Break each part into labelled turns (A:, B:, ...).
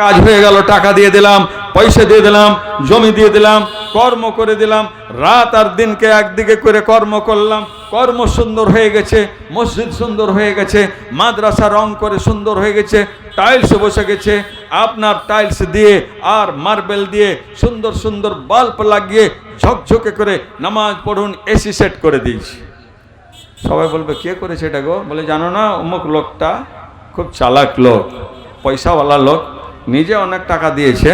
A: কাজ হয়ে গেল, টাকা দিয়ে দিলাম, পয়সা দিয়ে দিলাম, জমি দিয়ে দিলাম, কর্ম করে দিলাম, রাত আর দিনকে একদিকে করে কর্ম করলাম, কর্ম সুন্দর হয়ে গেছে, মসজিদ সুন্দর হয়ে গেছে, মাদ্রাসা রং করে সুন্দর হয়ে গেছে টাইলস বসে গেছে, আপনার টাইলস দিয়ে আর মার্বেল দিয়ে সুন্দর সুন্দর বাল্ব লাগিয়ে ঝকঝকে করে নামাজ পড়ুন এসি সেট করে দিয়েছি। সবাই বলবে, কে করেছে এটা গো? বলে, জানো না, অমুক লোকটা খুব চালাক লোক, পয়সাওয়ালা লোক নিজে অনেক টাকা দিয়েছে,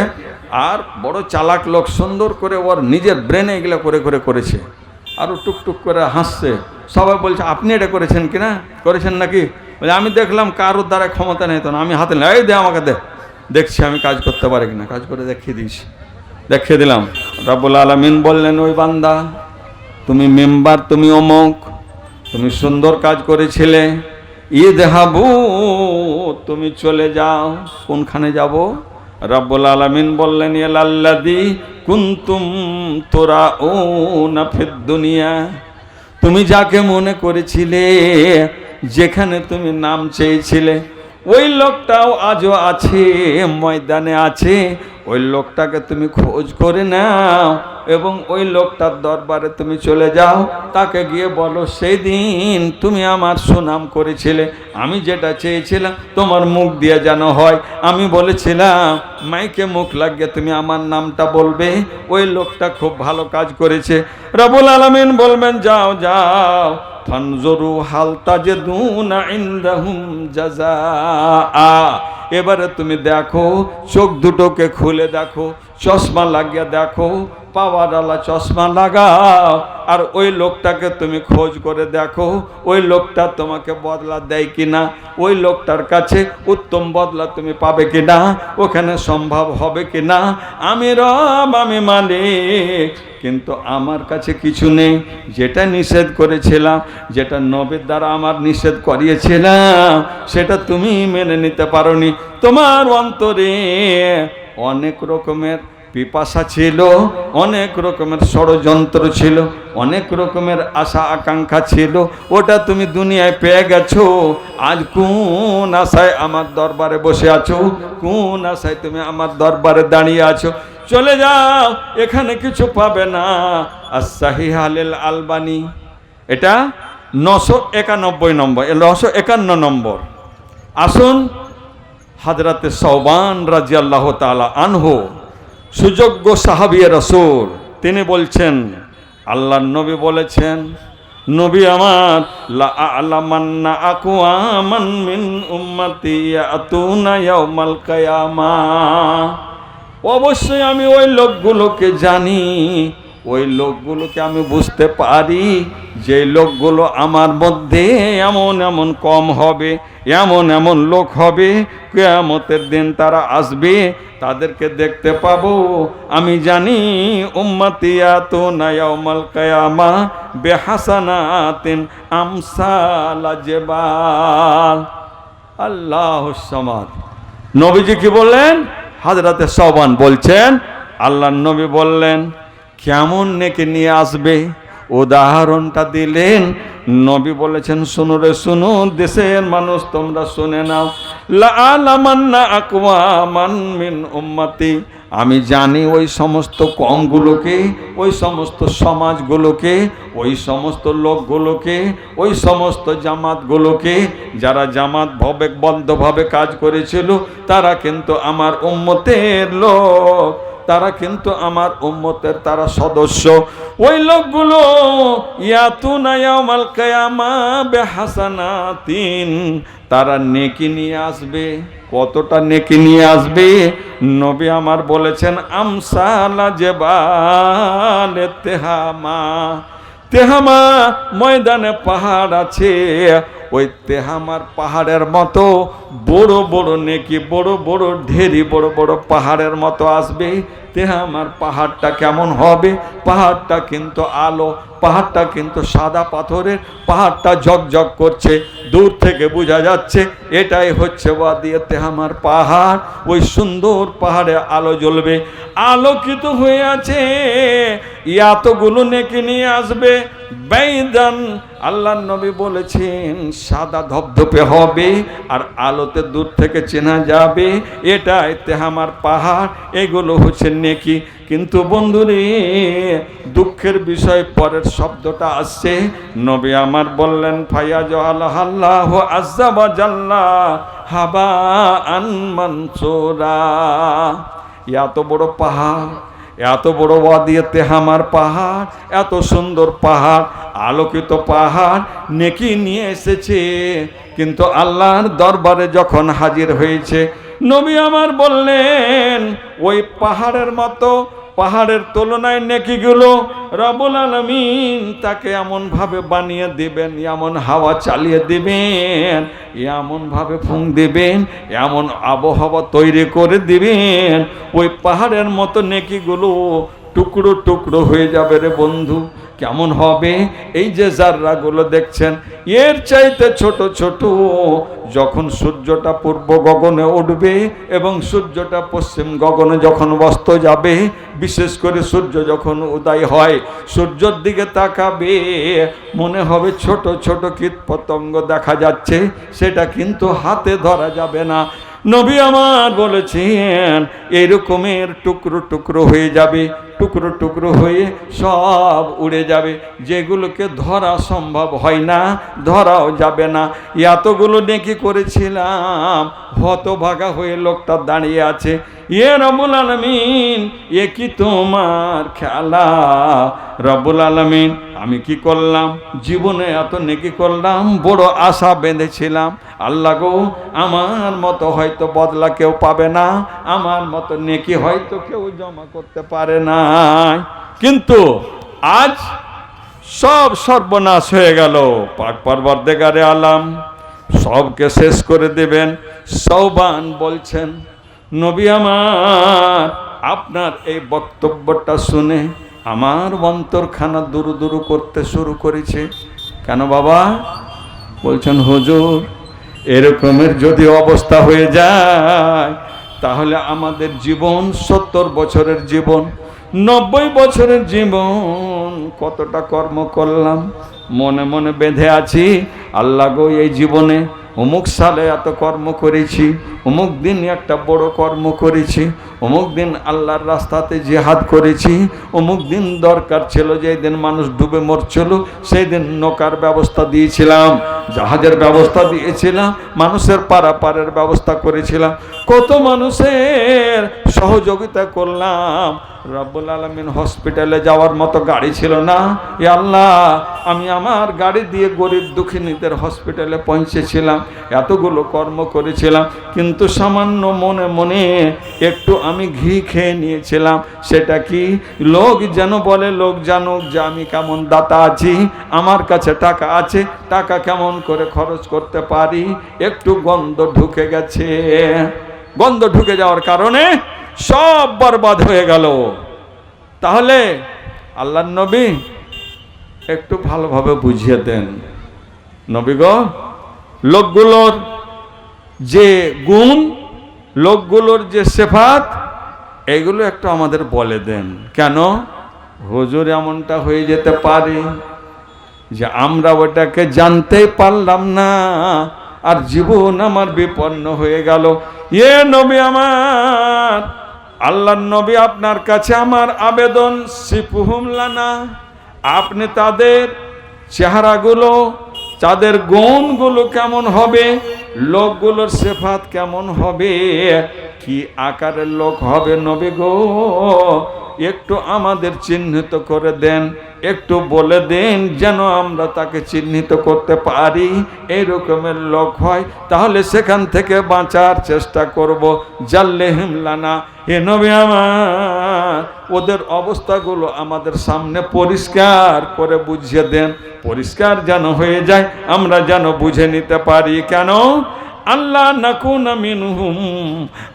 A: আর বড় চালাক লোক সুন্দর করে ওর নিজের ব্রেনে এগুলো করে করে করেছে। আরও টুকটুক করে হাসছে। সবাই বলছে, আপনি এটা করেছেন কি না? করেছেন নাকি? বলে, আমি দেখলাম কারোর দ্বারা ক্ষমতা নেই তো না, আমি হাতে এই দে আমাকে দে। দেখছি, আমি কাজ করতে পারি কিনা কাজ করে দেখিয়ে দিয়েছি দেখিয়ে দিলাম। রাবুল আলমিন বললেন, ওই বান্দা, তুমি মেম্বার, তুমি অমুক, তুমি সুন্দর কাজ করেছিলে ঈদ হাবু তুমি চলে যাও। কোনখানে যাব? রব্বুল আলমিন বললেন এলাল্লাদি কুন্তুম তোরা ও নাফেদ দুনিয়া। তুমি যাকে মনে করেছিলে, যেখানে তুমি নাম চেয়েছিলে, ওই লোকটাও আজও আছে, ময়দানে আছে ওই লোকটাকে তুমি খোঁজ করে নাও এবং ওই লোকটার দরবারে তুমি চলে যাও। তাকে গিয়ে বলো, সেই দিন তুমি আমার সুনাম করেছিলে। আমি যেটা চেয়েছিলাম তোমার মুখ দিয়ে যেন হয়। আমি বলেছিলাম, মাইকে মুখ লাগিয়ে তুমি আমার নামটা বলবে। ওই লোকটা খুব ভালো কাজ করেছে। রবুল আলমিন বলবেন, যাও যাও। ফানজরু হাল তাজেদুনা ইনদাহুম জাজা এবারে তুমি দেখো, চোখ দুটোকে খুলে দেখো, চশমা লাগিয়ে দেখো পাওয়ারওয়ালা চশমা লাগাও। আর ওই লোকটাকে তুমি খোঁজ করে দেখো, ওই লোকটা তোমাকে বদলা দেয় কিনা, ওই লোকটার কাছে উত্তম বদলা তুমি পাবে কিনা, ওখানে সম্ভব হবে কিনা। আমি রব, আমি মালিক, কিন্তু আমার কাছে কিছু নেই। যেটা নিষেধ করেছিলাম, যেটা নবীর দ্বারা আমার নিষেধ করিয়েছিলাম, সেটা তুমি মেনে নিতে পারোনি। তোমার অন্তরে অনেক রকমের পিপাসা ছিল, অনেক রকমের ষড়যন্ত্র ছিল, অনেক রকমের আশা আকাঙ্ক্ষা ছিল। ওটা তুমি দুনিয়ায় পেয়ে গেছো। আজ কোন আশায় আমার দরবারে বসে আছো? কোন আশায় তুমি আমার দরবারে দাঁড়িয়ে আছো? চলে যাও, এখানে কিছু পাবে না। আর সাহিহাল আলবানি। এটা নশো একানব্বই নম্বর নশো একান্ন নম্বর। আসুন, হাজরাতে সৌবান রাজি আল্লাহ তালা আনহো। সুযোগ্য সাহাবিয়া রসুল। তিনি বলছেন আল্লাহ নবী বলেছেন, নবী আমার আকুয়ামান মিন উম্মতি অবশ্যই আমি ওই লোকগুলোকে জানি ওই লোকগুলোকে আমি বুঝতে পারি যে লোকগুলো আমার মধ্যে এমন এমন কম হবে, এমন এমন লোক হবে, কেয়ামতের দিন তারা আসবে, তাদেরকে দেখতে পাবো। আমি জানি উম্মাতিয়া নায়ামাল কায়ামা আল্লাহ নবীজি কি বললেন? হাজরাতে সবান বলছেন আল্লাহ নবী বললেন কেমন নেকে নিয়ে আসবে? উদাহরণটা দিলেন, নবী বলেছেন, শুনো রে, শুনো, দেশের মানুষ তোমরা শুনে নাও। লা লামান্না আকওয়ামান মিন উম্মতি। আমি জানি ওই সমস্ত কমগুলোকে, ওই সমস্ত সমাজগুলোকে, ওই সমস্ত লোকগুলোকে, ওই সমস্ত জামাতগুলোকে, যারা জামাত ভাবে, বন্ধভাবে কাজ করেছিল, তারা কিন্তু আমার উম্মতের লোক। তারা কিন্তু আমার উম্মতের তারা সদস্য। ওই লোকগুলো ইয়াতুনায়ামাল কায়ামা বেহাসানাতিন তারা নেকি নিয়ে আসবে? কতটা নেকি নিয়ে আসবে? নবী আমার বলেছেন, আমসালা জেবাল তেহামা। তেহামা ময়দানে পাহাড় আছে। ওই তেহামার পাহাড়ের মতো বড় বড় নেকি, বড় বড় ঢেরি, বড় বড় পাহাড়ের মতো আসবে। তেহামার পাহাড়টা কেমন হবে? পাহাড়টা কিন্তু আলো, পাহাড়টা কিন্তু সাদা পাথরের, পাহাড়টা ঝকঝক করছে। দূর থেকে বোঝা যাচ্ছে, এটাই হচ্ছে ওয়াদিয়াতে আমার পাহাড়। ওই সুন্দর পাহাড়ে আলো জ্বলবে, আলোকিত হয়ে আছে। এতগুলো নেকি নিয়ে আসবে। বেদান আল্লাহ নবী বলেছেন, সাদা ধপধপে হবে আর আলোতে দূর থেকে চেনা যাবে। এটাই তেহামার পাহাড়, এগুলো হচ্ছে নেকি। কিন্তু বন্ধুরে, দুঃখের বিষয় পরের শব্দটা আসছে। নবী আমার বললেন ফায়াজ আল্লাহ আল্লাহ আজ্জাবা জাল্লা হাবা আন মানসুরা এত বড় পাহাড় এত বড় ওয়াদিয়ে তেহামার পাহাড়, এত সুন্দর পাহাড়, আলোকিত পাহাড়, নেকি নিয়ে এসেছে। কিন্তু আল্লাহর দরবারে যখন হাজির হয়েছে, নবী আমার বললেন, ওই পাহাড়ের মতো পাহাড়ের তুলনায় নেকিগুলো রবুল আলমিন তাকে এমনভাবে বানিয়ে দিবেন, এমন হাওয়া চালিয়ে দিবেন এমনভাবে ফুং দিবেন, এমন আবহাওয়া তৈরি করে দিবেন। ওই পাহাড়ের মতো নেকিগুলো টুকরো টুকরো হয়ে যাবে রে বন্ধু। কেমন হবে? এই যে জাররাগুলো দেখছেন, এর চাইতে ছোট ছোট, যখন সূর্যটা পূর্ব গগনে উঠবে এবং সূর্যটা পশ্চিম গগনে যখন অস্ত যাবে, বিশেষ করে সূর্য যখন উদয় হয়, সূর্যর দিকে তাকাবে, মনে হবে ছোট ছোট কীট পতঙ্গ দেখা যাচ্ছে, সেটা কিন্তু হাতে ধরা যাবে না। নবী আমার বলেছেন, এরকমের টুকরো টুকরো হয়ে যাবে। টুকরো টুকরো হয়ে সব উড়ে যাবে। যেগুলোকে ধরা সম্ভব হয় না, ধরাও যাবে না। এতগুলো নেকি করেছিলাম, হতভাগা হয়ে লোকটা দাঁড়িয়ে আছে। এ রবুল আলমিন, এ কি তোমার খেলা? রবুল আলমিন, আমি কি করলাম? জীবনে এত নেকি করলাম, বড় আশা বেঁধেছিলাম। আল্লাহ গো, আমার মতো হয়তো বদলা কেউ পাবে না, আমার মতো নেকি হয়তো কেউ জমা করতে পারে না। কিন্তু আজ সব সর্বনাশ হয়ে গেল। পাক পর্বর্দেগারে আলাম সবকে শেষ করে দেবেন। সৌবান বলছেন, নবী আমার, আপনার এই বক্তব্যটা শুনে আমার অন্তরখানা দুরু দুরু করতে শুরু করেছে। কেন বাবা? বলছেন, হুজুর, এরকমের যদি অবস্থা হয়ে যায়, তাহলে আমাদের জীবন সত্তর বছরের জীবন নব্বই বছরের জীবন কতটা কর্ম করলাম মনে মনে বেঁধে আছি। আল্লাহ গো এই জীবনে অমুক সালে এত কর্ম করেছি, অমুক দিন একটা বড় কর্ম করেছি, অমুক দিন আল্লাহর রাস্তাতে জেহাদ করেছি, অমুক দিন দরকার ছিল যে দিন মানুষ ডুবে মরছিল, সেই দিন নৌকার ব্যবস্থা দিয়েছিলাম, জাহাজের ব্যবস্থা দিয়েছিলাম, মানুষের পারাপারের ব্যবস্থা করেছিলাম। কত মানুষের সহযোগিতা করলাম। রব্বুল আলমিন হসপিটালে যাওয়ার মতো গাড়ি ছিল না। এ আল্লাহ, আমি আমার গাড়ি দিয়ে গরিব দুঃখিনীদের হসপিটালে পৌঁছেছিলাম। এতগুলো কর্ম করেছিলাম, কিন্তু সামান্য মনে মনে একটু আমি ঘি খেয়ে নিয়েছিলাম। সেটা কি? লোক যেন বলে, লোক জানুক যে আমি কেমন দাতা আছি, আমার কাছে টাকা আছে, টাকা কেমন করে খরচ করতে পারি? একটু গন্ধ ঢুকে গেছে। গন্ধ ঢুকে যাওয়ার কারণে সব বরবাদ হয়ে গেল। তাহলে আল্লাহ নবী একটু ভালোভাবে বুঝিয়ে দেন। নবী গো লোকগুলোর যে গুণ, লোকগুলোর যে সেফাত, এগুলো একটু আমাদের বলে দেন। কেন? হুজুর এমনটা হয়ে যেতে পারে যে আমরা ওটাকে জানতেই পারলাম না, আর জীবন আমার বিপন্ন হয়ে গেল। এ নবী আমার, আল্লাহর নবী আপনার কাছে আমার আবেদন সিপুহুম লানা। আপনি তাদের চেহারাগুলো তাদের গুণগুলো কেমন হবে? লোকগুলোর সেফাত কেমন হবে? কি আকারের লোক হবে নবী গো? একটু আমাদের চিহ্নিত করে দেন, একটু বলে দেন যেন আমরা তাকে চিহ্নিত করতে পারি এই রকমের লোক হয়। তাহলে সেখান থেকে বাঁচার চেষ্টা করব। জাল্লে হিমলানা, হে নবী আমার, ওদের অবস্থাগুলো আমাদের সামনে পরিষ্কার করে বুঝিয়ে দেন। পরিষ্কার যেন হয়ে যায়, আমরা যেন বুঝে নিতে পারি। কেন? আল্লাহ নাকুন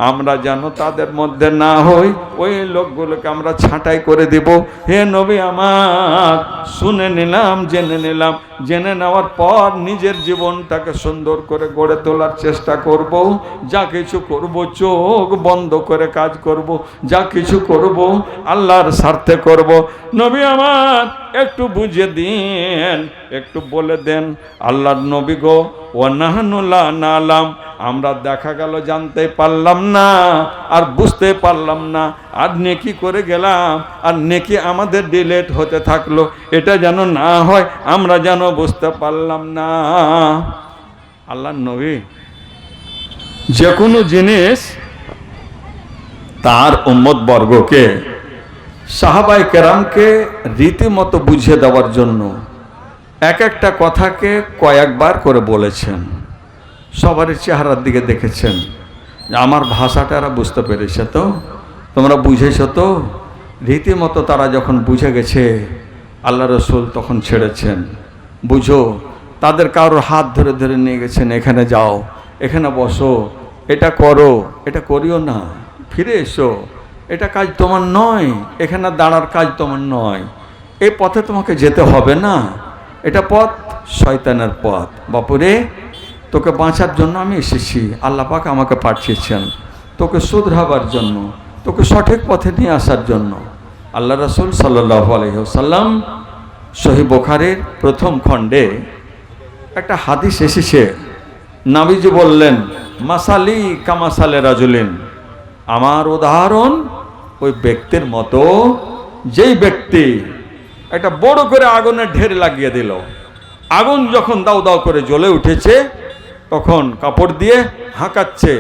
A: আমরা যেন তাদের মধ্যে না হই, ওই লোকগুলোকে আমরা ছাঁটাই করে দিব। হে নবী আমার, শুনে নিলাম, জেনে নিলাম, জেনে নেওয়ার পর নিজের জীবনটাকে সুন্দর করে গড়ে তোলার চেষ্টা করব। যা কিছু করব, চোখ বন্ধ করে কাজ করব। যা কিছু করব, আল্লাহর স্বার্থে করব। নবী আমার একটু বুঝে দিন, একটু বলে দেন, আল্লাহর নবী গো ও নাহানুল্লাহ নালাম, আমরা দেখা গেল, জানতে পারলাম না, আর বুঝতে পারলাম না, আর নেকি করে গেলাম, আর নেকি আমাদের ডিলেট হতে থাকল, এটা যেন না হয়, আমরা যেন বুঝতে পারলাম না। আল্লাহর নবী, যে কোনো জিনিস তার উম্মত বর্গকে সাহাবাই কেরামকে রীতিমতো বুঝিয়ে দেওয়ার জন্য এক একটা কথাকে কয়েকবার করে বলেছেন। সবারই চেহারার দিকে দেখেছেন। আমার ভাষাটা এরা বুঝতে পেরেছে তো? তোমরা বুঝেছ তো? রীতিমতো তারা যখন বুঝে গেছে, আল্লাহ রসুল তখন ছেড়েছেন। বুঝো, তাদের কারোর হাত ধরে ধরে নিয়ে গেছেন, এখানে যাও, এখানে বসো, এটা করো, এটা করিও না, ফিরে এসো। এটা কাজ তোমার নয়, এখানে দাঁড়ার কাজ তোমার নয়। এই পথে তোমাকে যেতে হবে না। এটা পথ শয়তানের পথ। বাপুরে, তোকে বাঁচার জন্য আমি এসেছি। আল্লাহ পাক আমাকে পাঠিয়েছেন। তোকে শুধরাবার জন্য, তোকে সঠিক পথে নিয়ে আসার জন্য। আল্লাহ রসুল সাল্লাহ আলহ্লাম সহি বোখারের প্রথম খণ্ডে একটা হাদিস এসেছে। নাবিজি বললেন, মাসালি কামাসালে রাজুলিন, আমার উদাহরণ ওই ব্যক্তির মতো, যেই ব্যক্তি একটা বড় করে আগুনের ঢের লাগিয়ে দিল। আগুন যখন দাও দাও করে জ্বলে উঠেছে, তখন কাপড় দিয়ে হাঁকাচ্ছে।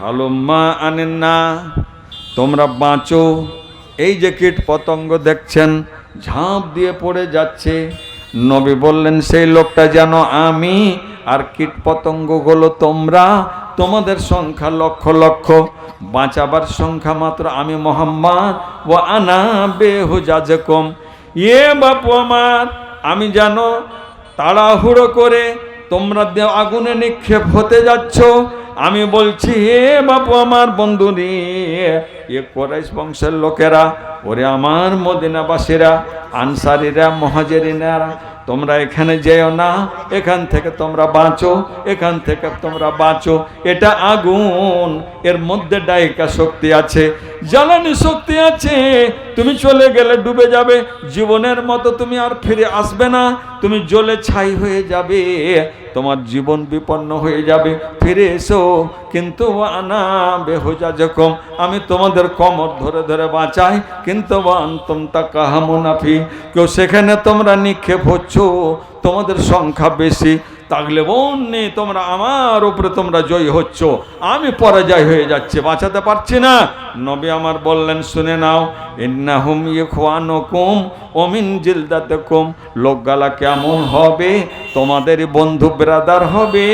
A: হালুম্মা আনেন না তোমরা বাঁচো। এই যে কীট পতঙ্গ দেখছেন, ঝাঁপ দিয়ে পড়ে যাচ্ছে। নবী বললেন, সেই লোকটা যেন আমি আর কীট পতঙ্গগুলো তোমরা তোমাদের সংখ্যা লক্ষ লক্ষ। বাঁচাবার সংখ্যা মাত্র আমি মোহাম্মদ। ও আনা কম ইয়ে বাপু আমার, আমি জানো তাড়াহুড়ো করে তোমরা আগুনে নিক্ষেপ হতে যাচ্ছ, আমি বলছি, হে বাপু আমার বন্ধু রে এ কোরাইশ বংশের লোকেরা, ওরে আমার মদিনাবাসীরা, আনসারিরা, মহাজেরিনারা তোমরা এখানে যেও না, এখান থেকে তোমরা বাঁচো, এখান থেকে তোমরা বাঁচো। এটা আগুন, এর মধ্যে ডায়িকা শক্তি আছে, জ্বালানি শক্তি আছে। তুমি চলে গেলে ডুবে যাবে, জীবনের মতো তুমি আর ফিরে আসবে না। তুমি জলে ছাই হয়ে যাবে তোমার জীবন বিপন্ন হয়ে যাবে। ফিরে এসো, কিন্তু আনা বেহোজা যখন আমি তোমাদের কমর ধরে ধরে বাঁচাই, কিন্তু আন্তম তা কাহা মুনাফি কেউ সেখানে তোমরা নিক্ষেপ হচ্ছ, তোমাদের সংখ্যা বেশি। তাগলে বন্যে তোমরা আমার উপরে তোমরা জয়ী হচ্ছ। আমি পরাজয় হয়ে যাচ্ছে, বাঁচাতে পারছি না। নবী আমার বললেন, শুনে নাও, ইন্নাহুম ইখওয়ানুকুম ওমিন জিলদাতুকুম। লোকগালা কেমন হবে? তোমাদের বন্ধু ব্রাদার হবে,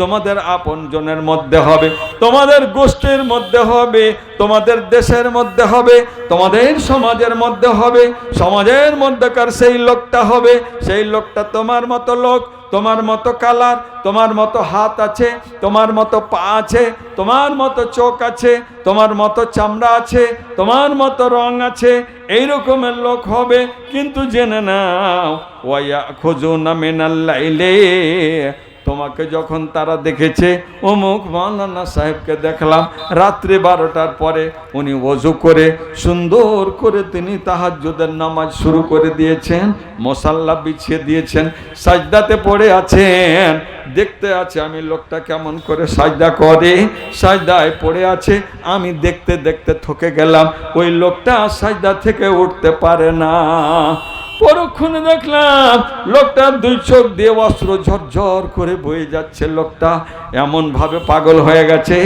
A: তোমাদের আপনজনের মধ্যে হবে, তোমাদের গোষ্ঠীর মধ্যে হবে, তোমাদের দেশের মধ্যে হবে, তোমাদের সমাজের মধ্যে হবে, সমাজের মধ্যেকার সেই লোকটা হবে, সেই লোকটা তোমার মতো লোক তোমার মতো কালার, তোমার মতো হাত আছে, তোমার মতো পা আছে, তোমার মতো চোখ আছে, তোমার মতো চামড়া আছে, তোমার মতো রং আছে, এই রকমের লোক হবে। কিন্তু জেনে নাও, ওয়া খোঁজো না মেনাল্লাইলে তোমাকে যখন তারা দেখেছে, অমুক মাওলানা সাহেবকে দেখলাম, রাত্রি বারোটার পরে উনি অজু করে, সুন্দর করে তিনি তাহাজ্জুদের নামাজ শুরু করে দিয়েছেন, মশাল্লা বিছিয়ে দিয়েছেন, সাজদাতে পড়ে আছেন। দেখতে আছে আমি লোকটা কেমন করে সাজদা করে, সাজদায় পড়ে আছে, আমি দেখতে দেখতে থকে গেলাম, ওই লোকটা সাজদা থেকে উঠতে পারে না। পরক্ষণে দেখলাম লোকটা দুই চোখ দিয়ে অস্ত্র ঝরঝর করে বয়ে যাচ্ছে। লোকটা এমন ভাবে পাগল হয়ে গেছে।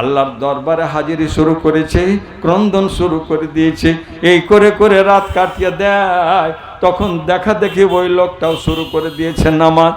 A: আল্লাহর দরবারে হাজিরি শুরু করেছে, ক্রন্দন শুরু করে দিয়েছে। এই করে করে রাত কাটিয়ে দেয়। তখন দেখা দেখি ওই লোকটাও শুরু করে দিয়েছে নামাজ।